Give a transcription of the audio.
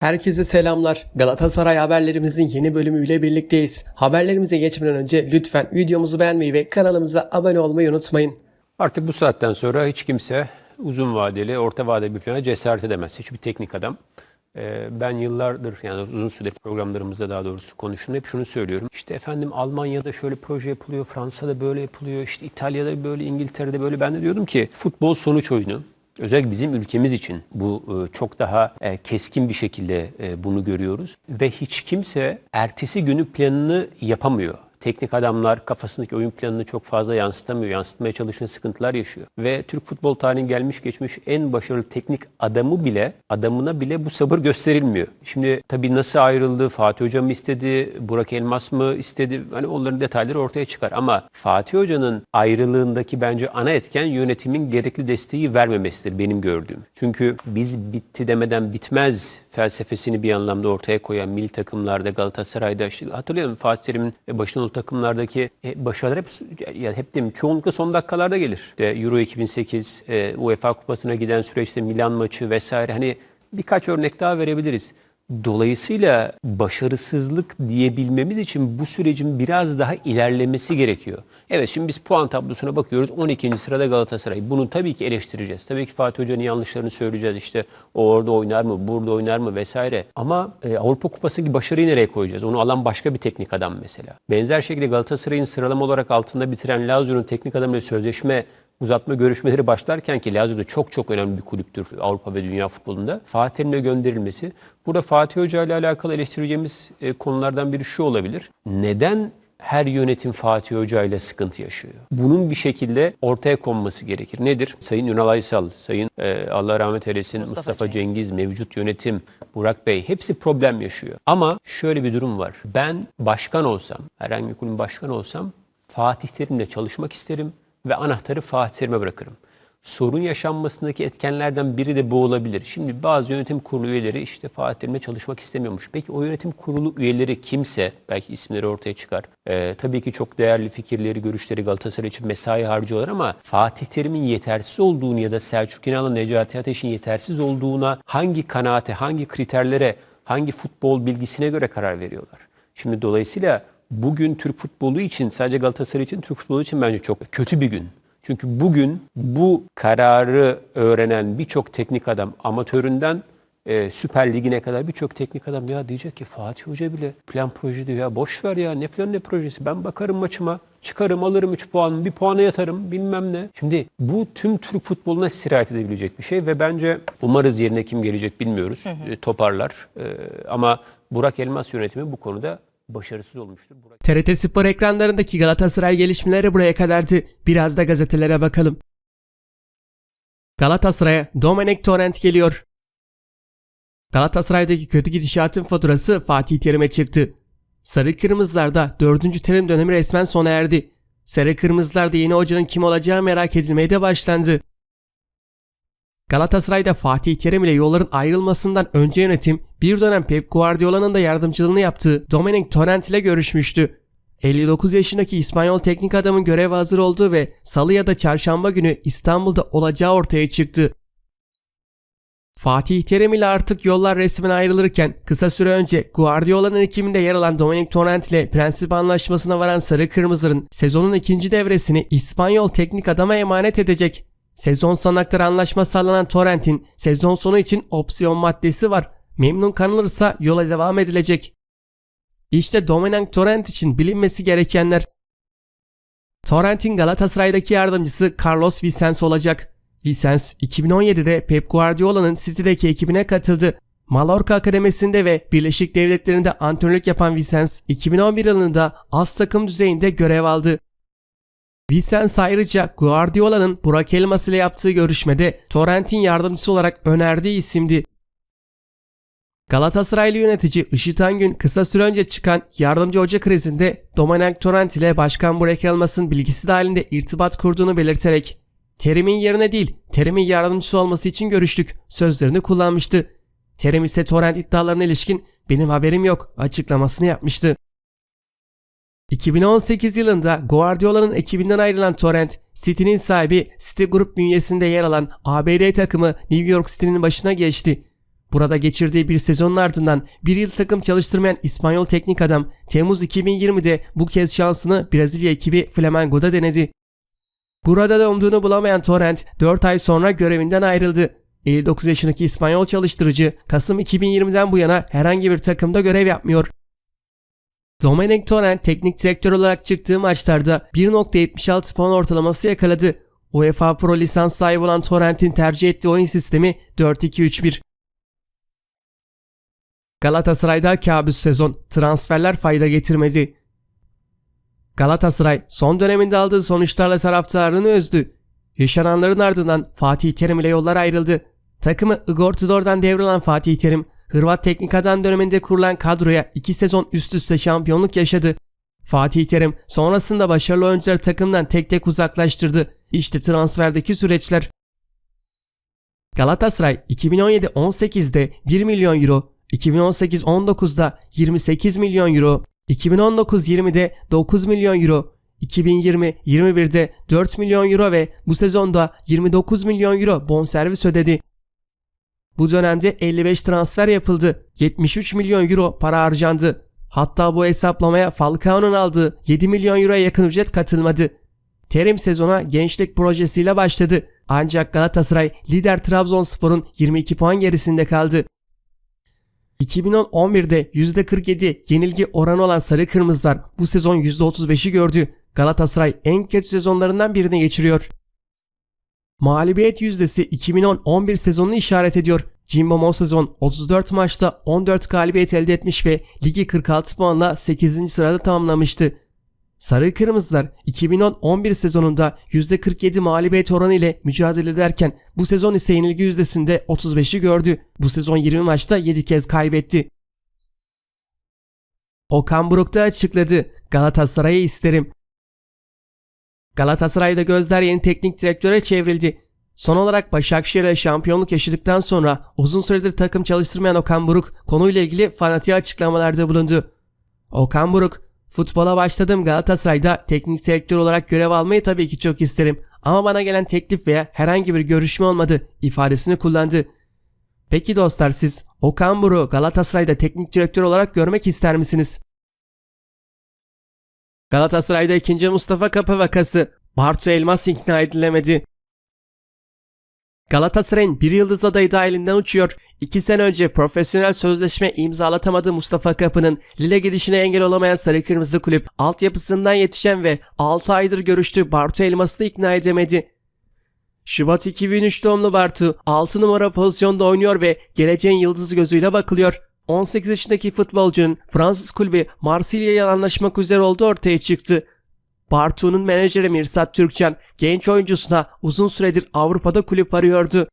Herkese selamlar. Galatasaray haberlerimizin yeni bölümüyle birlikteyiz. Haberlerimize geçmeden önce lütfen videomuzu beğenmeyi ve kanalımıza abone olmayı unutmayın. Artık bu saatten sonra hiç kimse uzun vadeli, orta vadeli bir plana cesaret edemez. Hiçbir teknik adam. Ee, Ben yıllardır yani uzun süredir programlarımızda daha doğrusu konuştum. Hep şunu söylüyorum. İşte efendim Almanya'da şöyle proje yapılıyor, Fransa'da böyle yapılıyor, işte İtalya'da böyle, İngiltere'de böyle. Ben de diyordum ki futbol sonuç oyunu. Özellikle bizim ülkemiz için bu e, çok daha e, keskin bir şekilde e, bunu görüyoruz. Ve hiç kimse ertesi günü planını yapamıyor. Teknik adamlar kafasındaki oyun planını çok fazla yansıtamıyor. Yansıtmaya çalışan sıkıntılar yaşıyor. Ve Türk futbol tarihinin gelmiş geçmiş en başarılı teknik adamı bile, adamına bile bu sabır gösterilmiyor. Şimdi tabii nasıl ayrıldı, Fatih Hoca mı istedi, Burak Elmas mı istedi? Hani onların detayları ortaya çıkar. Ama Fatih Hoca'nın ayrılığındaki bence ana etken yönetimin gerekli desteği vermemesidir benim gördüğüm. Çünkü biz bitti demeden bitmez felsefesini bir anlamda ortaya koyan milli takımlarda Galatasaray'da işte hatırlıyorum Fatih Terim'in başında olduğu takımlardaki e, başarılar hep ya hep değil çoğunlukla son dakikalarda gelir. İşte Euro 2008, e, UEFA Kupası'na giden süreçte Milan maçı vesaire hani birkaç örnek daha verebiliriz. Dolayısıyla başarısızlık diyebilmemiz için bu sürecin biraz daha ilerlemesi gerekiyor. Evet şimdi biz puan tablosuna bakıyoruz. 12. sırada Galatasaray. Bunu tabii ki eleştireceğiz. Tabii ki Fatih Hoca'nın yanlışlarını söyleyeceğiz. İşte orada oynar mı, burada oynar mı vesaire. Ama e, Avrupa Kupası gibi başarıyı nereye koyacağız? Onu alan başka bir teknik adam mesela. Benzer şekilde Galatasaray'ın sıralama olarak altında bitiren Lazio'nun teknik adamıyla sözleşme uzatma görüşmeleri başlarken ki Lazio da çok çok önemli bir kulüptür Avrupa ve dünya futbolunda. Fatih Terim'e gönderilmesi. Burada Fatih Hoca ile alakalı eleştireceğimiz e, konulardan biri şu olabilir. Neden her yönetim Fatih Hoca ile sıkıntı yaşıyor? Bunun bir şekilde ortaya konması gerekir. Nedir? Sayın Ünal Aysal, Sayın e, Allah rahmet eylesin Mustafa, Mustafa Cengiz, mevcut yönetim, Burak Bey hepsi problem yaşıyor. Ama şöyle bir durum var. Ben başkan olsam, herhangi bir kulübün başkanı olsam Fatih Terim'le çalışmak isterim ve anahtarı Fatih Terim'e bırakırım. Sorun yaşanmasındaki etkenlerden biri de bu olabilir. Şimdi bazı yönetim kurulu üyeleri işte Fatih çalışmak istemiyormuş. Peki o yönetim kurulu üyeleri kimse, belki isimleri ortaya çıkar. Ee, tabii ki çok değerli fikirleri, görüşleri Galatasaray için mesai harcıyorlar ama Fatih Terim'in yetersiz olduğunu ya da Selçuk İnan'la Necati Ateş'in yetersiz olduğuna hangi kanaate, hangi kriterlere, hangi futbol bilgisine göre karar veriyorlar? Şimdi dolayısıyla bugün Türk futbolu için sadece Galatasaray için Türk futbolu için bence çok kötü bir gün. Çünkü bugün bu kararı öğrenen birçok teknik adam amatöründen e, Süper Ligi'ne kadar birçok teknik adam ya diyecek ki Fatih Hoca bile plan proje diyor. Ya boş ver ya ne plan ne projesi? Ben bakarım maçıma çıkarım alırım 3 puan bir puana yatarım bilmem ne. Şimdi bu tüm Türk futboluna sirayet edebilecek bir şey ve bence umarız yerine kim gelecek bilmiyoruz. E, toparlar. E, ama Burak Elmas yönetimi bu konuda başarısız olmuştur. Burak... TRT Spor ekranlarındaki Galatasaray gelişmeleri buraya kadardı. Biraz da gazetelere bakalım. Galatasaray'a Domenek Torrent geliyor. Galatasaray'daki kötü gidişatın faturası Fatih Terim'e çıktı. Sarı Kırmızılar'da 4. terim dönemi resmen sona erdi. Sarı Kırmızılar'da yeni hocanın kim olacağı merak edilmeye de başlandı. Galatasaray'da Fatih Terim ile yolların ayrılmasından önce yönetim bir dönem Pep Guardiola'nın da yardımcılığını yaptığı Dominic Torrent ile görüşmüştü. 59 yaşındaki İspanyol teknik adamın göreve hazır olduğu ve salı ya da çarşamba günü İstanbul'da olacağı ortaya çıktı. Fatih Terim ile artık yollar resmen ayrılırken kısa süre önce Guardiola'nın ekibinde yer alan Dominic Torrent ile prensip anlaşmasına varan Sarı Kırmızıların sezonun ikinci devresini İspanyol teknik adama emanet edecek. Sezon sonuna kadar anlaşma sağlanan Torrent'in sezon sonu için opsiyon maddesi var. Memnun kalınırsa yola devam edilecek. İşte Dominant Torrent için bilinmesi gerekenler. Torrent'in Galatasaray'daki yardımcısı Carlos Vicens olacak. Vicens 2017'de Pep Guardiola'nın City'deki ekibine katıldı. Mallorca Akademisi'nde ve Birleşik Devletleri'nde antrenörlük yapan Vicens 2011 yılında az takım düzeyinde görev aldı. Vicens ayrıca Guardiola'nın Burak Elmas ile yaptığı görüşmede Torrent'in yardımcısı olarak önerdiği isimdi. Galatasaraylı yönetici Işıt Angün kısa süre önce çıkan yardımcı hoca krizinde Dominic Torrent ile Başkan Burak Elmas'ın bilgisi dahilinde irtibat kurduğunu belirterek Terim'in yerine değil, Terim'in yardımcısı olması için görüştük sözlerini kullanmıştı. Terim ise Torrent iddialarına ilişkin benim haberim yok açıklamasını yapmıştı. 2018 yılında Guardiola'nın ekibinden ayrılan Torrent, City'nin sahibi City Group bünyesinde yer alan ABD takımı New York City'nin başına geçti. Burada geçirdiği bir sezonun ardından bir yıl takım çalıştırmayan İspanyol teknik adam Temmuz 2020'de bu kez şansını Brezilya ekibi Flamengo'da denedi. Burada da umduğunu bulamayan Torrent 4 ay sonra görevinden ayrıldı. 59 yaşındaki İspanyol çalıştırıcı Kasım 2020'den bu yana herhangi bir takımda görev yapmıyor. Dominic Torrent teknik direktör olarak çıktığı maçlarda 1.76 puan ortalaması yakaladı. UEFA Pro lisans sahibi olan Torrent'in tercih ettiği oyun sistemi 4-2-3-1. Galatasaray'da kabus sezon, transferler fayda getirmedi. Galatasaray son döneminde aldığı sonuçlarla taraftarını üzdü. Yaşananların ardından Fatih Terim ile yollar ayrıldı. Takımı Igor Tudor'dan devralan Fatih Terim, Hırvat teknik adam döneminde kurulan kadroya 2 sezon üst üste şampiyonluk yaşadı. Fatih Terim sonrasında başarılı oyuncuları takımdan tek tek uzaklaştırdı. İşte transferdeki süreçler. Galatasaray 2017-18'de 1 milyon euro, 2018-19'da 28 milyon euro, 2019-20'de 9 milyon euro, 2020-21'de 4 milyon euro ve bu sezonda 29 milyon euro bonservis ödedi. Bu dönemde 55 transfer yapıldı. 73 milyon euro para harcandı. Hatta bu hesaplamaya Falcao'nun aldığı 7 milyon euroya yakın ücret katılmadı. Terim sezona gençlik projesiyle başladı. Ancak Galatasaray lider Trabzonspor'un 22 puan gerisinde kaldı. 2010-11'de %47 yenilgi oranı olan Sarı Kırmızılar bu sezon %35'i gördü. Galatasaray en kötü sezonlarından birini geçiriyor. Mağlubiyet yüzdesi 2010-11 sezonunu işaret ediyor. Jimbo o sezon 34 maçta 14 galibiyet elde etmiş ve ligi 46 puanla 8. sırada tamamlamıştı. Sarı Kırmızılar 2010-11 sezonunda %47 mağlubiyet oranı ile mücadele ederken bu sezon ise yenilgi yüzdesinde 35'i gördü. Bu sezon 20 maçta 7 kez kaybetti. Okan Buruk da açıkladı. Galatasaray'ı isterim. Galatasaray'da gözler yeni teknik direktöre çevrildi. Son olarak Başakşehir'e şampiyonluk yaşadıktan sonra uzun süredir takım çalıştırmayan Okan Buruk konuyla ilgili fanatiğe açıklamalarda bulundu. Okan Buruk, futbola başladığım Galatasaray'da teknik direktör olarak görev almayı tabii ki çok isterim ama bana gelen teklif veya herhangi bir görüşme olmadı ifadesini kullandı. Peki dostlar siz Okan Buruk'u Galatasaray'da teknik direktör olarak görmek ister misiniz? Galatasaray'da ikinci Mustafa Kapı vakası. Bartu Elmas ikna edilemedi. Galatasaray'ın bir yıldız adayı da elinden uçuyor. İki sene önce profesyonel sözleşme imzalatamadığı Mustafa Kapı'nın Lille gidişine engel olamayan Sarı Kırmızı Kulüp altyapısından yetişen ve 6 aydır görüştüğü Bartu Elmas'ı ikna edemedi. Şubat 2003 doğumlu Bartu 6 numara pozisyonda oynuyor ve geleceğin yıldızı gözüyle bakılıyor. 18 yaşındaki futbolcunun Fransız kulübü Marsilya ile anlaşmak üzere olduğu ortaya çıktı. Bartu'nun menajeri Mirsat Türkcan genç oyuncusuna uzun süredir Avrupa'da kulüp arıyordu.